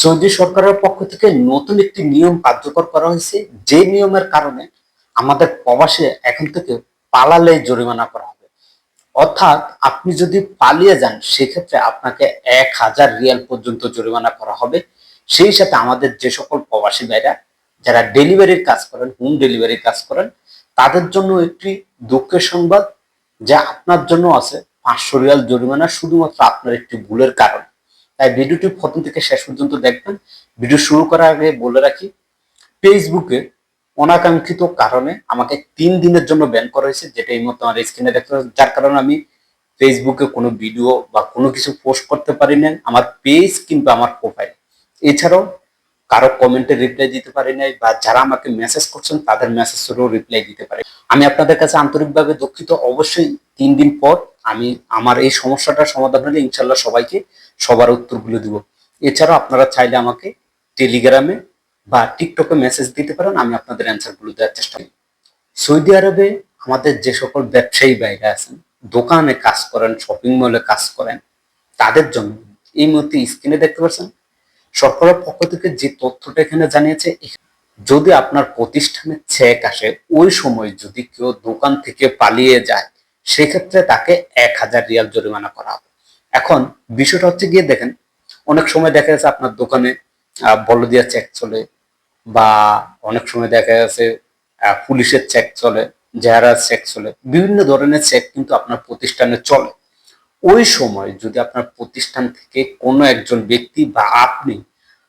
Saudi সরকারের পক্ষ থেকে নতুন একটি নিয়ম কার্যকর করা হয়েছে। যে নিয়মের কারণে আমাদের প্রবাসে এখন থেকে পালালে জরিমানা করা হবে। অর্থাৎ আপনি যদি পালিয়ে যান, সেক্ষেত্রে আপনাকে এক হাজার রিয়াল পর্যন্ত জরিমানা করা হবে। সেই সাথে আমাদের যে সকল প্রবাসী ভাইরা, যারা ডেলিভারির কাজ করেন, হোম ডেলিভারির কাজ করেন, তাদের জন্য একটি দুঃখের সংবাদ যা আপনার জন্য আছে পাঁচশো রিয়াল জরিমানা, শুধুমাত্র আপনার একটি ভুলের কারণে। তাই ভিডিওটি প্রথম থেকে শেষ পর্যন্ত দেখবেন। ভিডিও শুরু করার আগে বলে রাখি ফেসবুকে অনাকাঙ্ক্ষিত কারণে আমাকে তিন দিনের জন্য ব্যান করা হয়েছে, যেটা এই মুহূর্তে আমার স্ক্রিনে দেখতে যার কারণে আমি ফেসবুকে কোনো ভিডিও বা কোনো কিছু পোস্ট করতে পারি না আমার পেজ কিংবা আমার প্রোফাইল এছাড়াও কারও কমেন্টে রিপ্লাই দিতে পারি নাই বা যারা আমাকে মেসেজ করছেন, তাদের মেসেজেরও রিপ্লাই দিতে পারি। আমি আপনাদের কাছে আন্তরিকভাবে দুঃখিত। অবশ্যই তিন দিন পর আমি আমার এই সমস্যাটার সমাধান হলে ইনশাল্লাহ সবাইকে সবার উত্তরগুলো দিব। এছাড়াও আপনারা চাইলে আমাকে টেলিগ্রামে বা টিকটকে মেসেজ দিতে পারেন, আমি আপনাদের অ্যান্সারগুলো দেওয়ার চেষ্টা করি। সৌদি আরবে আমাদের যে সকল ব্যবসায়ী বাইরে আছেন, দোকানে কাজ করেন শপিং মলে কাজ করেন, তাদের জন্য এই মুহূর্তে স্ক্রিনে দেখতে পাচ্ছেন, সরকারের পক্ষ থেকে যে তথ্যটা এখানে জানিয়েছে যদি আপনার প্রতিষ্ঠানে চেক আসে, ওই সময় যদি কেউ দোকান থেকে পালিয়ে যায় সেক্ষেত্রে তাকে এক হাজার রিয়াল জরিমানা করা হবে। এখন বিষয়টা হচ্ছে গিয়ে দেখেন অনেক সময় দেখা যাচ্ছে আপনার দোকানে আহ, বলদিয়া চেক চলে বা অনেক সময় দেখা যাচ্ছে পুলিশের চেক চলে জেহারা চেক চলে বিভিন্ন ধরনের চেক কিন্তু আপনার প্রতিষ্ঠানে চলে। ওই সময় যদি আপনার প্রতিষ্ঠান থেকে কোনো একজন ব্যক্তি বা আপনি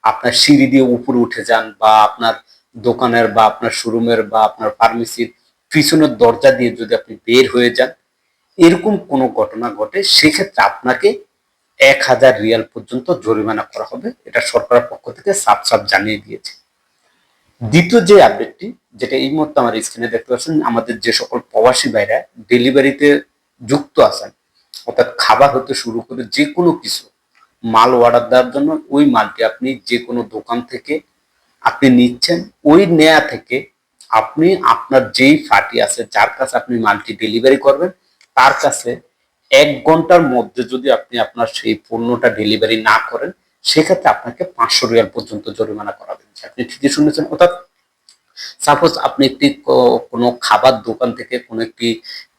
আপনার সিঁড়ি দিয়ে উপরে উঠে যান বা আপনার দোকানের বা আপনার শোরুমের বা আপনার ফার্মেসির পিছনের দরজা দিয়ে যদি আপনি বের হয়ে যান এরকম কোনো ঘটনা ঘটে, সেক্ষেত্রে আপনাকে এক হাজার রিয়াল পর্যন্ত জরিমানা করা হবে। এটা সরকারের পক্ষ থেকে সাফ সাফ জানিয়ে দিয়েছে। দ্বিতীয় যে আপডেটটি, যেটা এই মুহূর্তে আমার স্ক্রিনে দেখতে পাচ্ছেন, আমাদের যে সকল প্রবাসী ভাইরা ডেলিভারিতে যুক্ত আছেন, অর্থাৎ খাবার হতে শুরু করে যে কোনো কিছু, মাল অর্ডার দেওয়ার জন্য ওই মালটি আপনি যে কোনো দোকান থেকে আপনি নিচ্ছেন, ওই নেয়া থেকে আপনি আপনার যেই ফাটি আছে, যার কাছে আপনি মালটি ডেলিভারি করবেন তার কাছে এক ঘণ্টার মধ্যে যদি আপনি আপনার সেই পণ্যটা ডেলিভারি না করেন, সেক্ষেত্রে আপনাকে পাঁচশো রিয়াল পর্যন্ত জরিমানা করা হচ্ছে। আপনি ঠিকই শুনেছেন, অর্থাৎ সাপোজ আপনি একটি কোনো খাবার দোকান থেকে কোনো একটি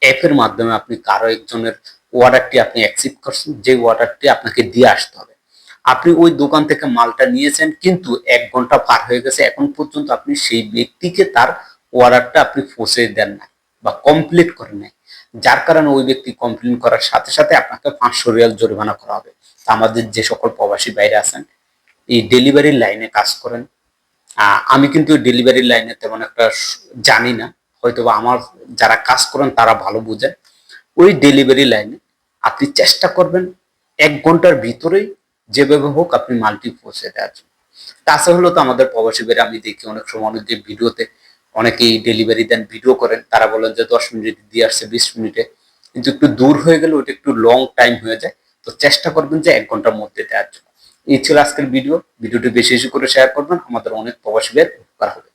অ্যাপের মাধ্যমে আপনি কারও একজনের অর্ডারটি আপনি অ্যাকসেপ্ট করছেন, যে অর্ডারটি আপনাকে দিয়ে আসতে হবে। আপনি ওই দোকান থেকে মালটা নিয়েছেন, কিন্তু এক ঘণ্টা পার হয়ে গেছে, এখন পর্যন্ত আপনি সেই ব্যক্তিকে তার অর্ডারটা আপনি পৌঁছে দেন না বা কমপ্লিট করেন নাই। যার কারণে ওই ব্যক্তি কমপ্লেন করার সাথে সাথে আপনাকে পাঁচশো রিয়াল জরিমানা করা হবে। তা আমাদের যে সকল প্রবাসী বাইরে আছেন, এই ডেলিভারি লাইনে কাজ করেন। আমি কিন্তু ডেলিভারি লাইনে তেমন একটা জানি না। হয়তো আমার যারা কাজ করেন তারা ভালো বুঝেন। ওই ডেলিভারি লাইনে আপনি চেষ্টা করবেন এক ঘণ্টার ভিতরেই যেভাবে হোক আপনি মালটি পৌঁছে দেওয়ার জন্য। তাছাড়া হলো তো আমাদের প্রবাসী বেড়ে আমি দেখি অনেক সময় অনেক যে ভিডিওতে অনেকেই ডেলিভারি দেন ভিডিও করেন, তারা বলেন যে দশ মিনিটে দিয়ে আসছে, বিশ মিনিটে। কিন্তু একটু দূর হয়ে গেলে ওটা একটু লং টাইম হয়ে যায়। তো চেষ্টা করবেন যে এক ঘণ্টার মধ্যে দেওয়ার জন্য। এই ছিল আজকের ভিডিও ভিডিওটি বেশি বেশি করে শেয়ার করবেন। আমাদের অনেক প্রবাসীদের উপকার হবে।